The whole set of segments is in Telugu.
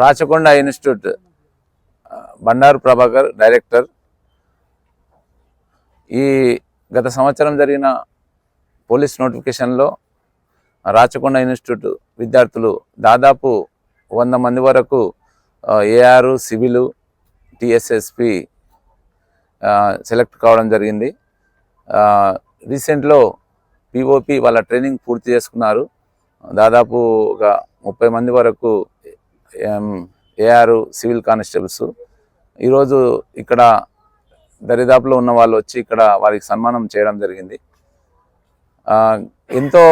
Rachakonda institute Bandaru Prabhakar director. ఈ గత సంవత్సరం జరిగిన పోలీస్ నోటిఫికేషన్లో రాచకొండ ఇన్స్టిట్యూట్ విద్యార్థులు దాదాపు వంద మంది వరకు ఏఆర్ సివిలు టిఎస్ఎస్పి సెలెక్ట్ కావడం జరిగింది. రీసెంట్లో పిఓపి వాళ్ళ ట్రైనింగ్ పూర్తి చేసుకున్నారు. దాదాపు ఒక ముప్పై మంది వరకు ఏఆర్ సివిల్ కానిస్టేబుల్స్. ఈరోజు ఇక్కడ దరిదాపులో ఉన్న వాళ్ళు వచ్చి ఇక్కడ వారికి సన్మానం చేయడం జరిగింది. ఎంతో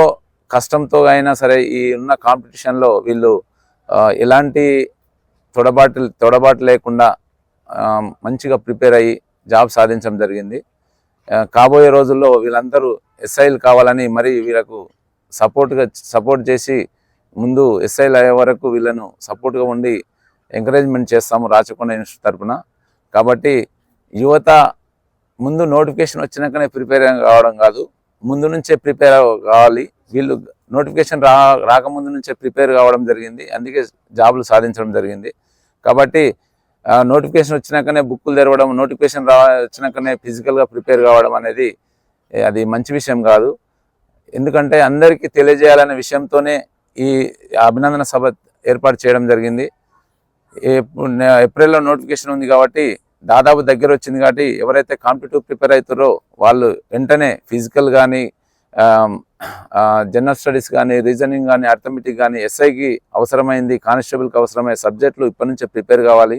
కష్టంతో అయినా సరే ఈ ఉన్న కాంపిటీషన్లో వీళ్ళు ఎలాంటి తొడబాటు తొడబాటు లేకుండా మంచిగా ప్రిపేర్ అయ్యి జాబ్ సాధించడం జరిగింది. కాబోయే రోజుల్లో వీళ్ళందరూ ఎస్ఐలు కావాలని మరి వీళ్ళకు సపోర్ట్గా సపోర్ట్ చేసి ముందు ఎస్ఐలు అయ్యే వరకు వీళ్ళను సపోర్ట్గా ఉండి ఎంకరేజ్మెంట్ చేస్తాము రాచకొండ ఇన్స్టిట్యూట్ తరపున. కాబట్టి యువత ముందు నోటిఫికేషన్ వచ్చినాకనే ప్రిపేర్ కావడం కాదు. ముందు నుంచే ప్రిపేర్ కావాలి. వీళ్ళు నోటిఫికేషన్ రా రాకముందు నుంచే ప్రిపేర్ కావడం జరిగింది. అందుకే జాబులు సాధించడం జరిగింది. కాబట్టి నోటిఫికేషన్ వచ్చినాకనే బుక్కులు తెరవడం నోటిఫికేషన్ రా వచ్చినాకనే ఫిజికల్గా ప్రిపేర్ కావడం అనేది అది మంచి విషయం కాదు. ఎందుకంటే అందరికీ తెలియజేయాలనే విషయంతోనే ఈ అభినందన సభ ఏర్పాటు చేయడం జరిగింది. ఏప్రిల్లో నోటిఫికేషన్ ఉంది కాబట్టి దాదాపు దగ్గర వచ్చింది కాబట్టి ఎవరైతే కాంపిటేటివ్ ప్రిపేర్ అవుతారో వాళ్ళు వెంటనే ఫిజికల్ కానీ జనరల్ స్టడీస్ కానీ రీజనింగ్ కానీ అర్థమెటిక్ కానీ ఎస్ఐకి అవసరమైంది కానిస్టేబుల్కి అవసరమైన సబ్జెక్టులు ఇప్పటి నుంచే ప్రిపేర్ కావాలి.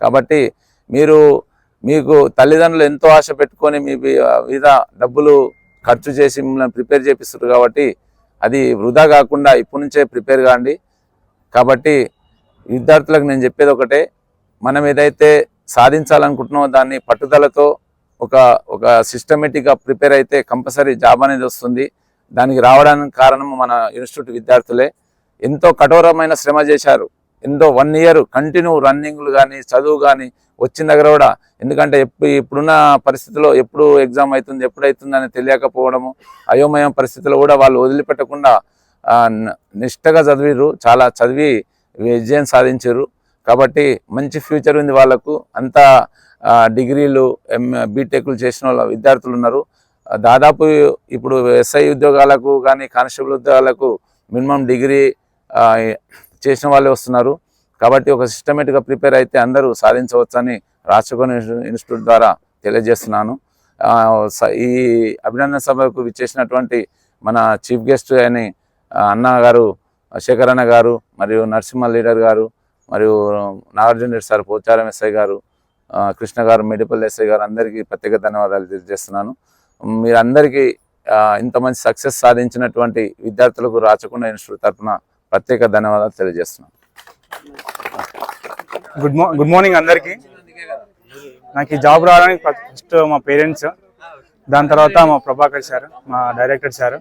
కాబట్టి మీరు మీకు తల్లిదండ్రులు ఎంతో ఆశ పెట్టుకొని మీ మీ- మీద డబ్బులు ఖర్చు చేసి మిమ్మల్ని ప్రిపేర్ చేపిస్తారు కాబట్టి అది వృధా కాకుండా ఇప్పటి నుంచే ప్రిపేర్ కాండి. కాబట్టి విద్యార్థులకు నేను చెప్పేది ఒకటే మనం ఏదైతే సాధించాలనుకుంటున్నామో దాన్ని పట్టుదలతో ఒక ఒక సిస్టమేటిక్గా ప్రిపేర్ అయితే కంపల్సరీ జాబ్ అనేది వస్తుంది. దానికి రావడానికి కారణం మన ఇన్స్టిట్యూట్ విద్యార్థులే. ఎంతో కఠోరమైన శ్రమ చేశారు. ఎంతో వన్ ఇయర్ కంటిన్యూ రన్నింగ్లు కానీ చదువు కానీ వచ్చిన దగ్గర కూడా ఎందుకంటే ఎప్పుడు ఇప్పుడున్న పరిస్థితిలో ఎప్పుడు ఎగ్జామ్ అవుతుంది ఎప్పుడు తెలియకపోవడము అయోమయం పరిస్థితిలో కూడా వాళ్ళు వదిలిపెట్టకుండా నిష్టగా చదివిరు చాలా చదివి విజయం సాధించారు కాబట్టి మంచి ఫ్యూచర్ ఉంది వాళ్ళకు. అంతా డిగ్రీలు ఎం బీటెక్లు చేసిన వాళ్ళ విద్యార్థులు ఉన్నారు. దాదాపు ఇప్పుడు ఎస్ఐ ఉద్యోగాలకు కానీ కానిస్టేబుల్ ఉద్యోగాలకు మినిమం డిగ్రీ చేసిన వాళ్ళే వస్తున్నారు. కాబట్టి ఒక సిస్టమేటిక్గా ప్రిపేర్ అయితే అందరూ సాధించవచ్చని రాచకొండ ఇన్స్టిట్యూట్ ద్వారా తెలియజేస్తున్నాను. స- ఈ అభినందన సభకు విచ్చేసినటువంటి మన చీఫ్ గెస్ట్ అని అన్న గారు శేఖర్ అన్న గారు మరియు నరసింహ లీడర్ గారు మరియు నాగార్జున రెడ్డి సార్ పోచారం ఎస్ఐ గారు కృష్ణ గారు మెడిపల్ ఎస్ఐ గారు అందరికీ ప్రత్యేక ధన్యవాదాలు తెలియజేస్తున్నాను. మీరందరికీ ఇంత మంచి సక్సెస్ సాధించినటువంటి విద్యార్థులకు రాచకొండ ఇన్స్టిట్యూట్ తరఫున ప్రత్యేక ధన్యవాదాలు తెలియజేస్తున్నాను. గుడ్ మార్నింగ్ గుడ్ మార్నింగ్ అందరికీ. నాకు ఈ జాబ్ రావడానికి ఫస్ట్ మా పేరెంట్స్ దాని తర్వాత మా ప్రభాకర్ సార్ మా డైరెక్టర్ సార్.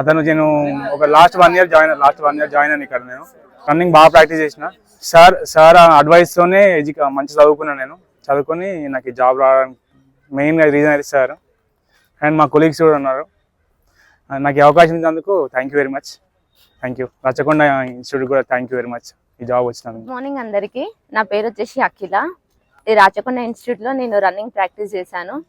అతను నేను ఒక last one year join last one year join అని ఇక్కడ నేను. రన్నింగ్ బాగా ప్రాక్టీస్ చేసిన. సార్ సార్ అడ్వైస్తోనే ఎడ్యు మంచి చదువుకున్నాను నేను. చదువుకొని నాకు ఈ జాబ్ రావడానికి మెయిన్గా రీజన్ అయితే సార్. అండ్ మా కొలీగ్స్ కూడా ఉన్నారు. నాకు ఈ అవకాశం ఇచ్చినందుకు thank you very much thank you Rachakonda institute కూడా థ్యాంక్ యూ వెరీ మచ్ ఈ జాబ్ వచ్చినందుకు. గుడ్ మార్నింగ్ అందరికీ. నా పేరు వచ్చేసి అఖిల. ఈ రాచకొండ ఇన్స్టిట్యూట్లో నేను రన్నింగ్ ప్రాక్టీస్ చేశాను.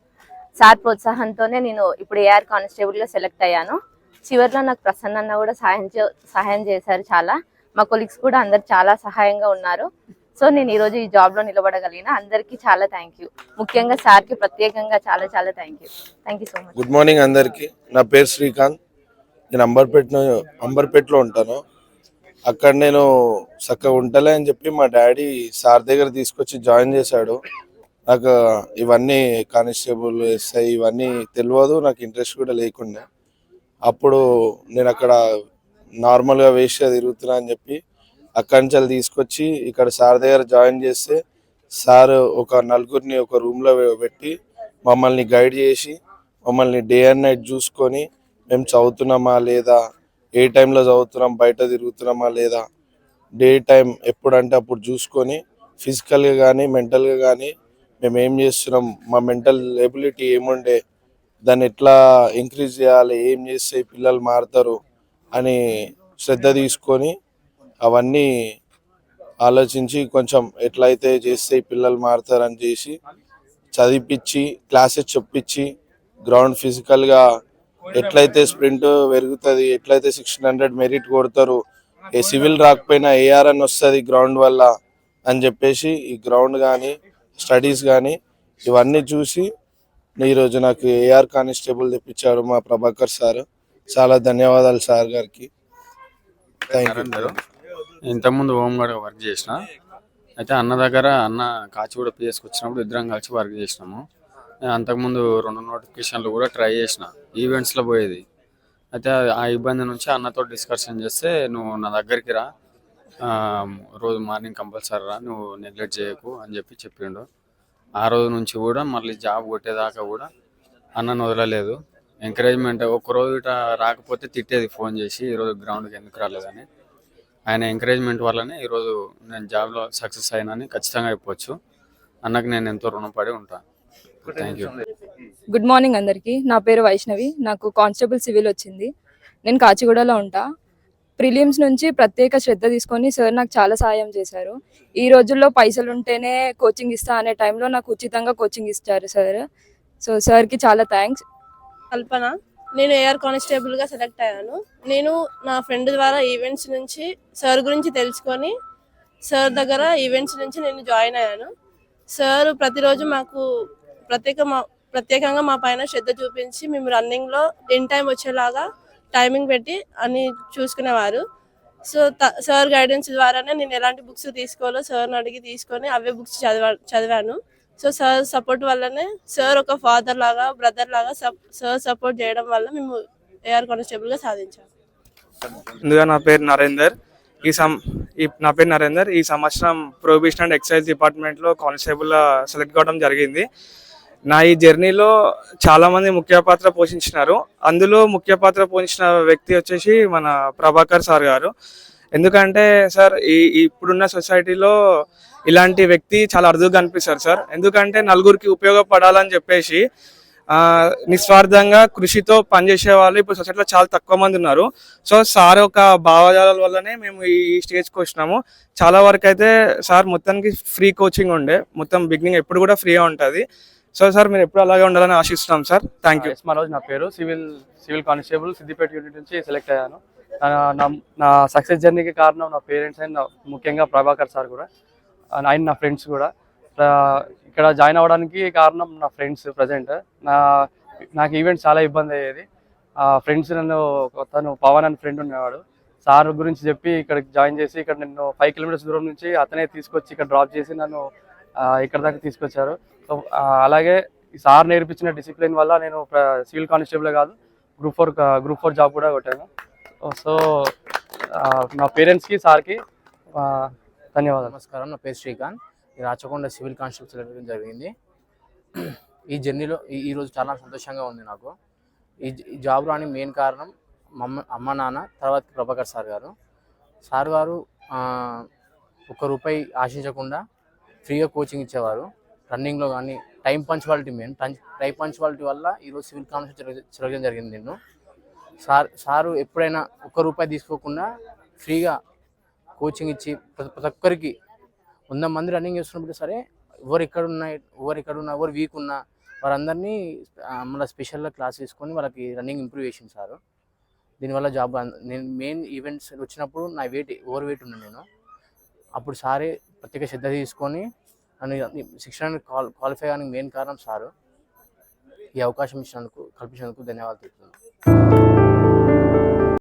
సార్ ప్రోత్సాహంతోనే నేను ఇప్పుడు ఏఆర్ కానిస్టేబుల్గా సెలెక్ట్ అయ్యాను. చివరిలో నాకు ప్రసన్న అన్న కూడా సహాయం చే- సహాయం చేశారు చాలా. మా కొలీగ్స్ కూడా అందరు చాలా సహాయంగా ఉన్నారు. సో నేను ఈరోజు ఈ జాబ్లో నిలబడగలిగిన అందరికీ చాలా థ్యాంక్ యూ ముఖ్యంగా సార్కి ప్రత్యేకంగా చాలా చాలా thank you thank you so much good morning అందరికి. నా పేరు శ్రీకాంత్. నేను అంబర్పేట అంబర్పేటలో ఉంటాను. అక్కడ నేను చక్కగా ఉంటలే అని చెప్పి మా డాడీ సార్ దగ్గర తీసుకొచ్చి జాయిన్ చేశాడు. నాకు ఇవన్నీ కానిస్టేబుల్ ఎస్ఐ ఇవన్నీ తెలియదు నాకు ఇంట్రెస్ట్ కూడా లేకుండే. అప్పుడు నేను అక్కడ నార్మల్గా వేస్ట్గా తిరుగుతున్నా అని చెప్పి అక్కడి నుంచి తీసుకొచ్చి ఇక్కడ సార్ దగ్గర జాయిన్ చేస్తే సార్ ఒక నలుగురిని ఒక రూమ్లో పెట్టి మమ్మల్ని గైడ్ చేసి మమ్మల్ని డే అండ్ నైట్ చూసుకొని మేము చదువుతున్నామా లేదా? ఏ టైంలో చదువుతున్నాం? బయట తిరుగుతున్నామా లేదా? డే టైం ఎప్పుడంటే అప్పుడు చూసుకొని ఫిజికల్గా కానీ మెంటల్గా కానీ మేము ఏం చేస్తున్నాం? మా మెంటల్ ఎబిలిటీ ఏముండే? దాన్ని ఎట్లా ఇంక్రీజ్ చేయాలి? ఏం చేస్తే పిల్లలు మారుతారు? అని శ్రద్ధ తీసుకొని అవన్నీ ఆలోచించి కొంచెం ఎట్లయితే చేస్తే పిల్లలు మారుతారని చేసి చదివిపించి క్లాసెస్ చెప్పించి గ్రౌండ్ ఫిజికల్గా ఎట్లయితే స్ప్రింట్ పెరుగుతుంది ఎట్లయితే సిక్స్టీన్ హండ్రెడ్ మెరిట్ కొడతారు ఏ సివిల్ రాకపోయినా ఏఆర్ అని వస్తుంది గ్రౌండ్ వల్ల అని చెప్పేసి ఈ గ్రౌండ్ కానీ స్టడీస్ కానీ ఇవన్నీ చూసి ఈరోజు నాకు ఏఆర్ కానిస్టేబుల్ తెప్పించాడు మా ప్రభాకర్ సార్. చాలా ధన్యవాదాలు సార్ గారికి. ఇంతకుముందు హోంగార్డ్ వర్క్ చేసిన అయితే అన్న దగ్గర అన్న కాచిగూడ పిఎస్కి వచ్చినప్పుడు ఇద్దరం కలిసి వర్క్ చేసినాము. అంతకుముందు రెండు నోటిఫికేషన్లు కూడా ట్రై చేసిన. ఈవెంట్స్లో పోయేది. అయితే ఆ ఇబ్బంది నుంచి అన్నతో డిస్కషన్ చేస్తే నువ్వు నా దగ్గరికి రా. రోజు మార్నింగ్ కంపల్సరీ రా నువ్వు నెగ్లెక్ట్ చేయకు అని చెప్పి చెప్పిండు. ఆ రోజు నుంచి కూడా మళ్ళీ జాబ్ కొట్టేదాకా కూడా అన్నను వదలలేదు. ఎంకరేజ్మెంట్ ఒక్కరోజు ఇట రాకపోతే తిట్టేది ఫోన్ చేసి ఈరోజు గ్రౌండ్కి ఎందుకు రాలేదని. ఆయన ఎంకరేజ్మెంట్ వల్లనే ఈరోజు నేను జాబ్లో సక్సెస్ అయినాని ఖచ్చితంగా చెప్పొచ్చు. అన్నకు నేను ఎంతో రుణపడి ఉంటాను గుడ్ మార్నింగ్ అందరికీ. నా పేరు వైష్ణవి. నాకు కానిస్టేబుల్ సివిల్ వచ్చింది. నేను కాచిగూడలో ఉంటా. ప్రిలిమ్స్ నుంచి ప్రత్యేక శ్రద్ధ తీసుకొని సార్ నాకు చాలా సాయం చేశారు. ఈ రోజుల్లో పైసలు ఉంటేనే కోచింగ్ ఇస్తా అనే టైంలో నాకు ఉచితంగా కోచింగ్ ఇచ్చారు సార్. సో సార్కి చాలా థ్యాంక్స్. కల్పన నేను ఏఆర్ కానిస్టేబుల్గా సెలెక్ట్ అయ్యాను. నేను నా ఫ్రెండ్ ద్వారా ఈవెంట్స్ నుంచి సార్ గురించి తెలుసుకొని సార్ దగ్గర ఈవెంట్స్ నుంచి నేను జాయిన్ అయ్యాను. సార్ ప్రతిరోజు మాకు ప్రత్యేక మా ప్రత్యేకంగా మా పైన శ్రద్ధ చూపించి మేము రన్నింగ్లో ఇన్ టైం వచ్చేలాగా టైమింగ్ పెట్టి అన్ని చూసుకునేవారు. సో సార్ గైడెన్స్ ద్వారానే నేను ఎలాంటి బుక్స్ తీసుకోవాలో సార్ని అడిగి తీసుకొని అవే బుక్స్ చదివా చదివాను. సో సార్ సపోర్ట్ వల్లనే సార్ ఒక ఫాదర్ లాగా బ్రదర్ లాగా సార్ సపోర్ట్ చేయడం వల్ల మేము ఏఆర్ కానిస్టేబుల్గా సాధించాము ముందుగా నా పేరు నరేందర్. ఈ సం ఈ నా పేరు నరేందర్. ఈ సంవత్సరం ప్రొహిబిషన్ అండ్ ఎక్సైజ్ డిపార్ట్మెంట్లో కానిస్టేబుల్ సెలెక్ట్ కావడం జరిగింది. నా ఈ జర్నీలో చాలా మంది ముఖ్య పాత్ర పోషించినారు. అందులో ముఖ్య పాత్ర పోషించిన వ్యక్తి వచ్చేసి మన ప్రభాకర్ సార్ గారు. ఎందుకంటే సార్ ఈ ఇప్పుడున్న సొసైటీలో ఇలాంటి వ్యక్తి చాలా అరుదుగా కనిపిస్తారు సార్. ఎందుకంటే నలుగురికి ఉపయోగపడాలని చెప్పేసి నిస్వార్థంగా కృషితో పనిచేసే వాళ్ళు ఇప్పుడు సొసైటీలో చాలా తక్కువ మంది ఉన్నారు. సో సార్ ఒక భావజాల వల్లనే మేము ఈ స్టేజ్కి వచ్చినాము. చాలా వరకు అయితే సార్ మొత్తానికి ఫ్రీ కోచింగ్ ఉండే. మొత్తం బిగినింగ్ ఎప్పుడు కూడా ఫ్రీగా ఉంటుంది. సో సార్ మీరు ఎప్పుడు అలాగే ఉండాలని ఆశిస్తున్నాం సార్. థ్యాంక్ యూ మా మనోజ్ నా పేరు. Civil civil constable Siddipet unit నుంచి సెలెక్ట్ అయ్యాను. నా- నా సక్సెస్ జర్నీకి కారణం నా పేరెంట్స్ అండ్ నా- ముఖ్యంగా ప్రభాకర్ సార్ కూడా. ఆయన నా ఫ్రెండ్స్ కూడా. ఇక్కడ జాయిన్ అవ్వడానికి కారణం నా ఫ్రెండ్స్ ప్రజెంట్. నా నాకు ఈవెంట్ చాలా ఇబ్బంది అయ్యేది. ఆ ఫ్రెండ్స్ నన్ను తను పవన్ అని ఫ్రెండ్ ఉండేవాడు సార్ గురించి చెప్పి ఇక్కడికి జాయిన్ చేసి ఇక్కడ నన్ను ఫైవ్ కిలోమీటర్స్ దూరం నుంచి అతనే తీసుకొచ్చి ఇక్కడ డ్రాప్ చేసి నన్ను ఇక్కడ దాకా తీసుకొచ్చారు. అలాగే ఈ సార్ నేర్పించిన డిసిప్లిన్ వల్ల నేను సివిల్ కానిస్టేబుల్ కాదు group four group four job కూడా కొట్టాను. సో నా పేరెంట్స్కి సార్కి ధన్యవాదాలు. నమస్కారం నా పేరు Srikanth. Rachakonda civil constable select జరిగింది. ఈ జర్నీలో ఈరోజు చాలా సంతోషంగా ఉంది నాకు. ఈ జ- ఈ జాబ్ రాని మెయిన్ కారణం మా అమ్మ నాన్న తర్వాత ప్రభాకర్ సార్ గారు. సార్ గారు ఒక్క రూపాయి ఆశించకుండా ఫ్రీగా కోచింగ్ ఇచ్చేవారు. రన్నింగ్లో కానీ time punctuality main. Time punctuality వల్ల ఈరోజు సివిల్ కాన్ఫరెన్స్ జరగడం జరిగింది నేను సార్ సారు ఎప్పుడైనా ఒక్క రూపాయి తీసుకోకుండా ఫ్రీగా కోచింగ్ ఇచ్చి ప్రతి ప్రతి ఒక్కరికి వంద మంది రన్నింగ్ చేస్తున్నప్పుడు సరే ఎవరు ఎక్కడ ఉన్నాయి ఎవరు ఎక్కడ ఉన్నా ఎవరు వీక్ ఉన్నా వారందరినీ మళ్ళీ స్పెషల్గా క్లాస్ తీసుకొని వాళ్ళకి రన్నింగ్ ఇంప్రూవ్ చేసింది సారు. దీనివల్ల జాబ్ నేను మెయిన్ ఈవెంట్స్ వచ్చినప్పుడు నా వెయిట్ ఓవర్ వెయిట్ ఉన్నాను నేను. అప్పుడు సారే ప్రత్యేక శ్రద్ధ తీసుకొని నన్ను శిక్షణ క్వాలిఫై అవ్వడానికి మెయిన్ కారణం సారు ఈ అవకాశం ఇచ్చినందుకు కల్పించినందుకు ధన్యవాదాలు తెలుపుతున్నాను.